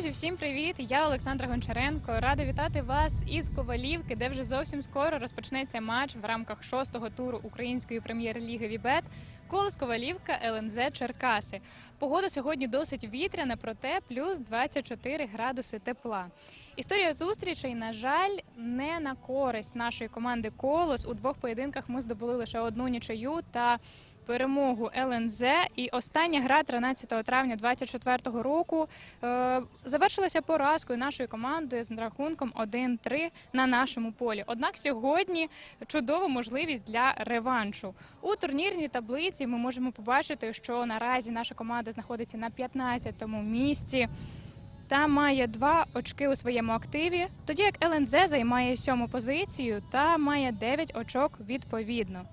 Друзі, всім привіт! Я Олександра Гончаренко. Рада вітати вас із Ковалівки, де вже зовсім скоро розпочнеться матч в рамках шостого туру української прем'єр-ліги Вібет. Колос Ковалівка ЛНЗ Черкаси. Погода сьогодні досить вітряна, проте плюс 24 градуси тепла. Історія зустрічей, на жаль, не на користь нашої команди Колос. У двох поєдинках ми здобули лише одну нічию та перемогу ЛНЗ. І остання гра 13 травня 2024 року е, завершилася поразкою нашої команди з рахунком 1-3 на нашому полі. Однак сьогодні чудова можливість для реваншу. У турнірній таблиці ми можемо побачити, що наразі наша команда знаходиться на 15-му місці. Та має два очки у своєму активі, тоді як ЛНЗ займає сьому позицію та має 9 очок відповідно.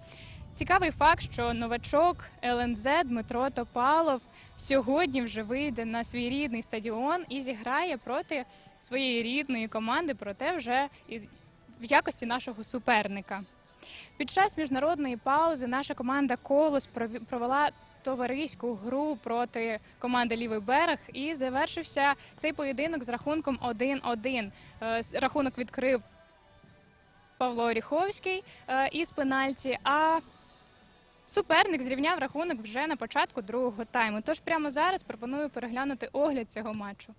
Цікавий факт, що новачок ЛНЗ Дмитро Топалов сьогодні вже вийде на свій рідний стадіон і зіграє проти своєї рідної команди, проте вже в якості нашого суперника. Під час міжнародної паузи наша команда Колос провела товариську гру проти команди Лівий берег і завершився цей поєдинок з рахунком 1-1. Е, Рахунок відкрив Павло Оріховський е, із пенальті. А суперник зрівняв рахунок вже на початку другого тайму. Тож прямо зараз пропоную переглянути огляд цього матчу.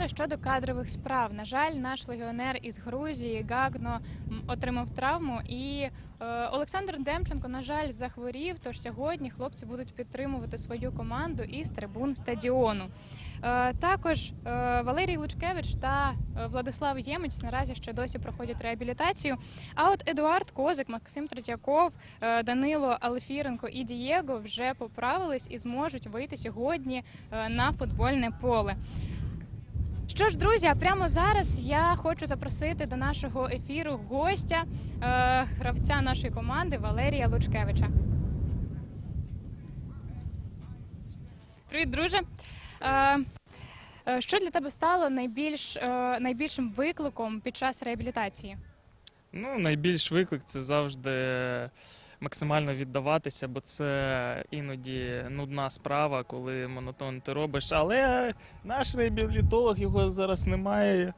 Ну щодо кадрових справ. На жаль, наш легіонер із Грузії Гагно отримав травму, і е, Олександр Демченко, на жаль, захворів. Тож сьогодні хлопці будуть підтримувати свою команду із трибун стадіону. Е, також е, Валерій Лучкевич та е, Владислав Ємець наразі ще досі проходять реабілітацію. А от Едуард Козик, Максим Третьяков, е, Данило Алфіренко і Дієго вже поправились і зможуть вийти сьогодні е, на футбольне поле. Що ж, друзі, а прямо зараз я хочу запросити до нашого ефіру гостя, е, гравця нашої команди Валерія Лучкевича. Привіт, друже. Е, е, що для тебе стало найбільш, е, найбільшим викликом під час реабілітації? Ну, найбільш виклик це завжди максимально віддаватися, бо це іноді нудна справа, коли монотон ти робиш. Але наш реабілітолог його зараз немає.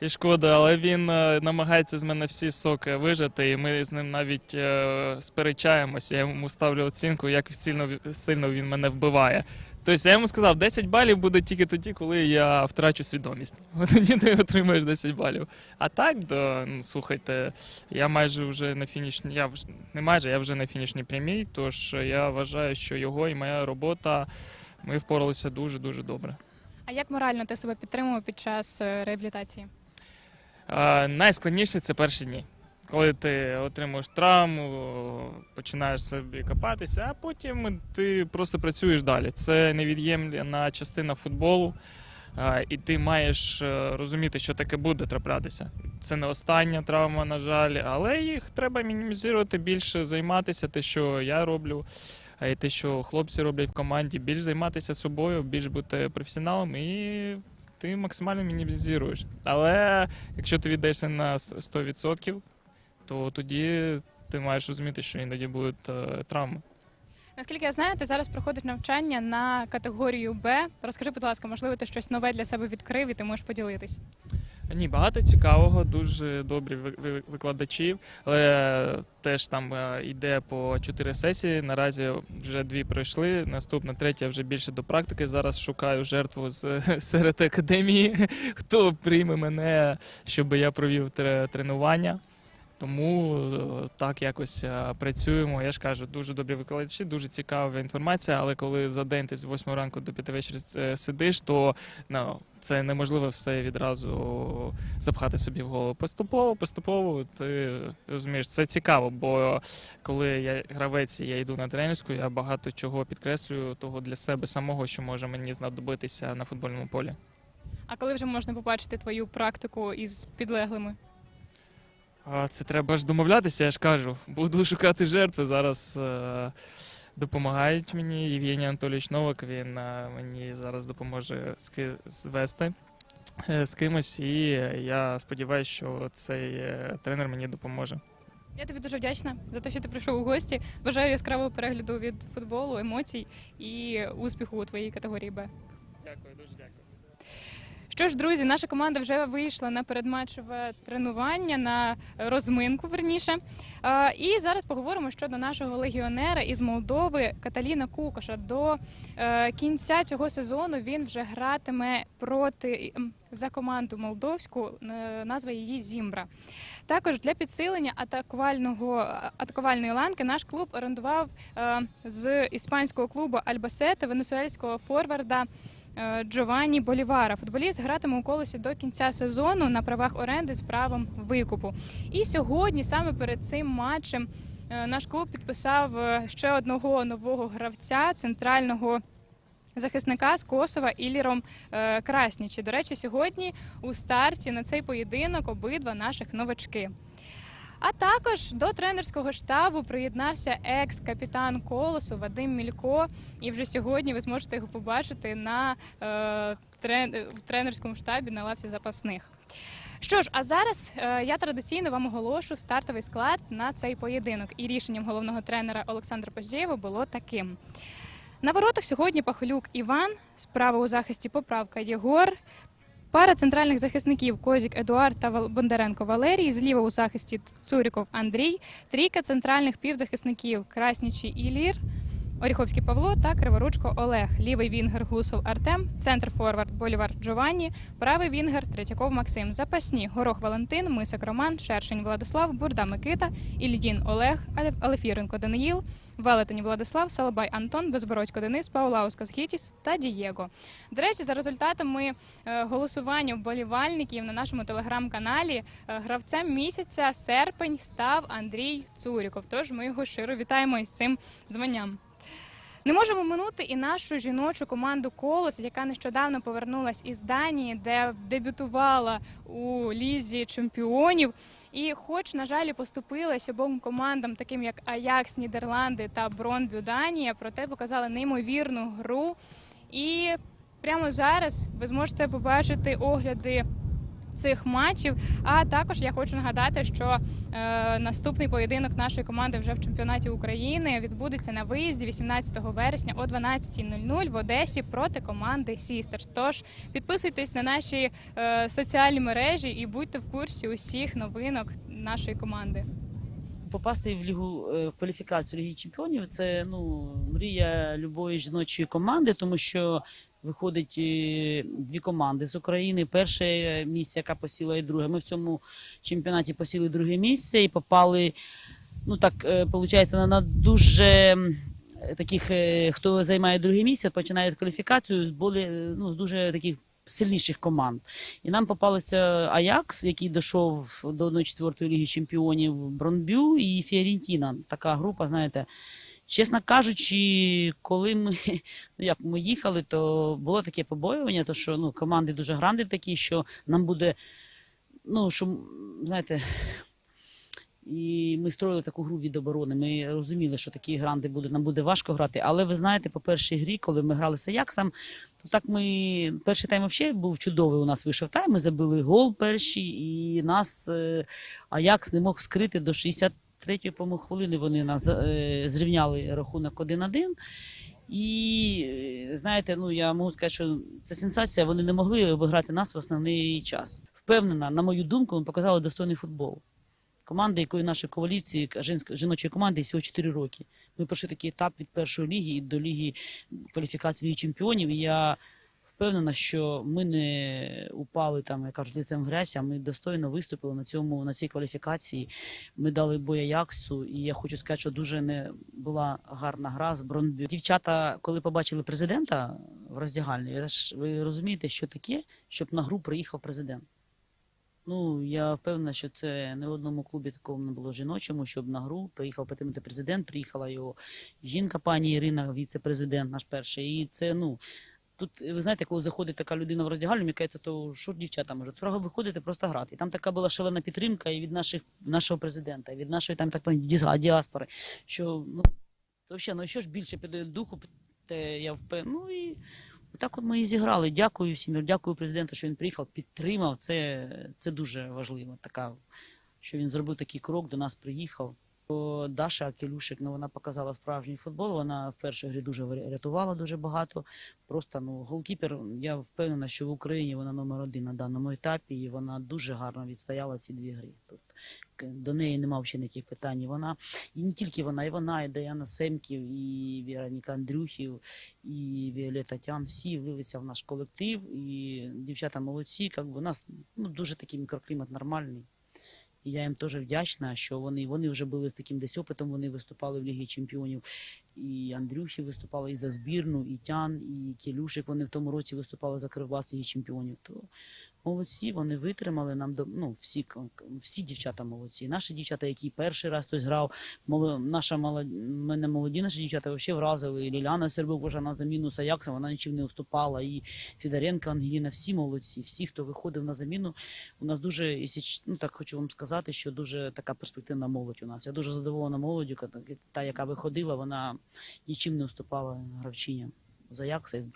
І шкода, але він е, намагається з мене всі соки вижити, і ми з ним навіть е, сперечаємося. Я йому ставлю оцінку, як сильно, сильно він мене вбиває. Тобто я йому сказав, 10 балів буде тільки тоді, коли я втрачу свідомість. От Тоді ти отримаєш 10 балів. А так, да, ну, слухайте, я майже вже на фінішній, я вже не майже, я вже на фінішній прямій, тож я вважаю, що його і моя робота ми впоралися дуже-дуже добре. А як морально ти себе підтримував під час е, реабілітації? А, найскладніше це перші дні. Коли ти отримуєш травму, починаєш собі копатися, а потім ти просто працюєш далі. Це невід'ємна частина футболу. І ти маєш е, розуміти, що таке буде траплятися. Це не остання травма, на жаль, але їх треба мінімізувати, більше займатися, те, що я роблю, а і те, що хлопці роблять в команді, більш займатися собою, більш бути професіоналом і ти максимально мінімізуєш. Але якщо ти віддаєшся на 100%, то тоді ти маєш розуміти, що іноді будуть е, травми. Наскільки я знаю, ти зараз проходиш навчання на категорію Б. Розкажи, будь ласка, можливо, ти щось нове для себе відкрив і ти можеш поділитись. Ні, багато цікавого, дуже добрі ви- ви- але теж там е, йде по чотири сесії. Наразі вже дві пройшли. Наступна третя вже більше до практики. Зараз шукаю жертву з серед академії, хто прийме мене, щоб я провів тренування. Тому е, так якось е, працюємо. Я ж кажу, дуже добрі викладачі, дуже цікава інформація. Але коли за день ти з 8 ранку до 5 вечора е, сидиш, то ну, це неможливо все відразу запхати собі в голову. Поступово, поступово ти розумієш, це цікаво, бо коли я гравець я йду на тренерську, я багато чого підкреслюю того для себе самого, що може мені знадобитися на футбольному полі. А коли вже можна побачити твою практику із підлеглими? А це треба ж домовлятися, я ж кажу. Буду шукати жертви. Зараз е, допомагають мені. Євгеній Анатолійович Новак, він е, мені зараз допоможе ски- звести е, з кимось, і я сподіваюся, що цей е, тренер мені допоможе. Я тобі дуже вдячна за те, що ти прийшов у гості. Бажаю яскравого перегляду від футболу, емоцій і успіху у твоїй категорії Б. Дякую, дуже дякую. Що ж, друзі, наша команда вже вийшла на передматчеве тренування, на розминку верніше. І зараз поговоримо щодо нашого легіонера із Молдови Каталіна Кукоша. До е, кінця цього сезону він вже гратиме проти за команду молдовську. е, Назва її Зімбра. Також для підсилення атакувального атакувальної ланки наш клуб орендував е, з іспанського клубу Альбасете венесуельського форварда. Е, Джованні Болівара. Футболіст гратиме у колесі до кінця сезону на правах оренди з правом викупу. І сьогодні, саме перед цим матчем, е, наш клуб підписав е, ще одного нового гравця центрального. Захисника з Косова Іліром Краснічі. До речі, сьогодні у старті на цей поєдинок обидва наших новачки. А також до тренерського штабу приєднався екс-капітан Колосу Вадим Мілько. І вже сьогодні ви зможете його побачити на е, трен- в тренерському штабі на лавці запасних. Що ж, а зараз е, я традиційно вам оголошу стартовий склад на цей поєдинок. І рішенням головного тренера Олександра Поздєєва було таким. На воротах сьогодні Пахолюк Іван, справа у захисті поправка Єгор, пара центральних захисників Козік Едуард та Бондаренко Валерій, зліва у захисті Цуріков Андрій, трійка центральних півзахисників Краснічі Ілір, Оріховський Павло та Криворучко Олег, лівий вінгер Гусол Артем, центр форвард Болівар Джованні, правий вінгер Третьяков Максим, запасні Горох Валентин, Мисак Роман, Шершень Владислав, Бурда Микита, Ільдін Олег, Але- Алефіренко Даниїл, Велетень Владислав, Салабай Антон, Безбородько Денис, Паулаускас Гітіс та Дієго. До речі, за результатами е, голосування вболівальників на нашому телеграм-каналі е, гравцем місяця серпень став Андрій Цуріков. Тож ми його щиро вітаємо із цим званням. Не можемо минути і нашу жіночу команду Колос, яка нещодавно повернулась із Данії, де дебютувала у лізі чемпіонів. І, хоч, на жаль, поступилась обом командам, таким як Аякс, Нідерланди та Бронбю Данія, проте показали неймовірну гру. І прямо зараз ви зможете побачити огляди цих матчів. А також я хочу нагадати, що е, наступний поєдинок нашої команди вже в чемпіонаті України відбудеться на виїзді 18 вересня о 12.00 в Одесі проти команди Сістерс. Тож підписуйтесь на наші е, соціальні мережі і будьте в курсі усіх новинок нашої команди. Попасти в лігу е, в кваліфікацію Ліги Чемпіонів це ну мрія любої жіночої команди, тому що виходить е, дві команди з України. Перше місце, яка посіла, і друге. Ми в цьому чемпіонаті посіли друге місце і попали. Ну так виходить, на, на дуже таких, е, хто займає друге місце, починає кваліфікацію з болі, ну, з дуже таких сильніших команд. І нам попалися Аякс, який дійшов до 1-4 Ліги Чемпіонів Бронбю і Фіорентіна. Така група, знаєте. Чесно кажучи, коли ми, ну як ми їхали, то було таке побоювання, то що ну, команди дуже гранди такі, що нам буде, ну, що, знаєте, І ми строїли таку гру від оборони. Ми розуміли, що такі гранди будуть, нам буде важко грати. Але ви знаєте, по першій грі, коли ми грали з Аяксом, то так ми перший тайм взагалі був чудовий. У нас вийшов тайм. Ми забили гол перший, і нас е, Аякс не мог скрити до 63-ї по хвилини. Вони нас е, зрівняли рахунок 1-1. І знаєте, ну я можу сказати, що це сенсація. Вони не могли обіграти нас в основний час. Впевнена, на мою думку, ми показали достойний футбол. Команда, якої ковалівці, жінськ- жіночої команди всього 4 роки. Ми пройшли такий етап від першої ліги до ліги кваліфікації чемпіонів. І я впевнена, що ми не упали там, як кажуть, лицем в грязь, а ми достойно виступили на цьому на цій кваліфікації. Ми дали бой Аяксу, і я хочу сказати, що дуже не була гарна гра з Бронбю. Дівчата, коли побачили президента в роздягальні, ви розумієте, що таке, щоб на гру приїхав президент. Ну, я впевнена, що це не в одному клубі такого не було жіночому, щоб на гру приїхав підтримати президент, приїхала його жінка, пані Ірина, віце-президент наш перший. І це, ну, тут, ви знаєте, коли заходить така людина в роздягальню, мені кажеться, то що дівчата можуть? Треба виходити, просто грати. І там така була шалена підтримка і від наших, нашого президента, і від нашої там так діаспори, що, ну, то взагалі, ну, що ж більше піде духу, те я впевнена. Ну, і так от ми і зіграли. Дякую всім, дякую президенту, що він приїхав, підтримав. Це, це дуже важливо. Така, що він зробив такий крок, до нас приїхав. Даша Келюшик, ну вона показала справжній футбол. Вона в першій грі дуже рятувала дуже багато. Просто ну голкіпер. Я впевнена, що в Україні вона номер один на даному етапі, і вона дуже гарно відстояла ці дві гри. Тут до неї немає взагалі ніяких питань. Вона і не тільки вона, і вона, і Даяна Семків, і Вероніка Андрюхів, і Віолета Тян. Всі влилися в наш колектив. І дівчата молодці. Як би у нас ну, дуже такий мікроклімат нормальний. І я їм теж вдячна, що вони, вони вже були з таким десь опитом, вони виступали в Лігі Чемпіонів. І Андрюхи виступали і за збірну, і Тян, і Келюшик. Вони в тому році виступали за Кривбас Лігі Чемпіонів. То молодці, вони витримали нам до ну, всі, всі дівчата молодці. Наші дівчата, які перший раз хтось грав, моло, наша молод... мене молоді наші дівчата взагалі вразили. І Ліляна Сербук вже на заміну з Аяксом, вона нічим не уступала. І Федоренко, Ангеліна, всі молодці, всі, хто виходив на заміну. У нас дуже, ну так хочу вам сказати, що дуже така перспективна молодь у нас. Я дуже задоволена молоддю, та, яка виходила, вона нічим не уступала гравчиням з Аякса і з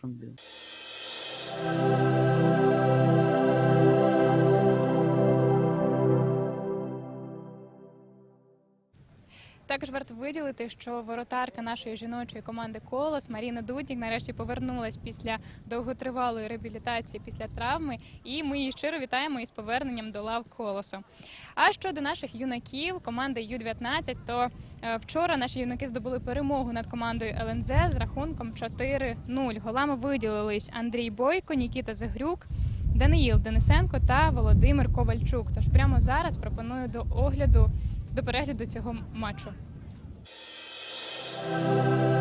Також варто виділити, що воротарка нашої жіночої команди Колос Маріна Дуднік нарешті повернулась після довготривалої реабілітації після травми, і ми її щиро вітаємо із поверненням до лав Колосу. А щодо наших юнаків команди Ю-19, то е, вчора наші юнаки здобули перемогу над командою ЛНЗ з рахунком 4-0. Голами виділились Андрій Бойко, Нікіта Загрюк. Даниїл Денисенко та Володимир Ковальчук. Тож прямо зараз пропоную до огляду до перегляду цього матчу. Thank you.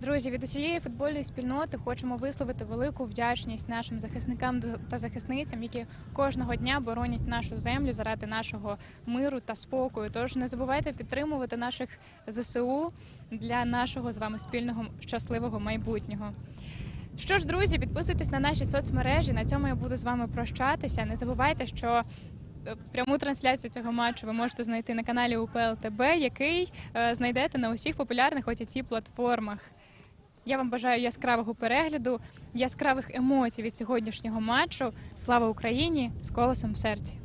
Друзі, від усієї футбольної спільноти хочемо висловити велику вдячність нашим захисникам та захисницям, які кожного дня боронять нашу землю заради нашого миру та спокою. Тож не забувайте підтримувати наших ЗСУ для нашого з вами спільного щасливого майбутнього. Що ж, друзі, підписуйтесь на наші соцмережі. На цьому я буду з вами прощатися. Не забувайте, що е, пряму трансляцію цього матчу ви можете знайти на каналі УПЛ ТБ, який е, знайдете на усіх популярних ott платформах. Я вам бажаю яскравого перегляду, яскравих емоцій від сьогоднішнього матчу. Слава Україні! З колесом в серці!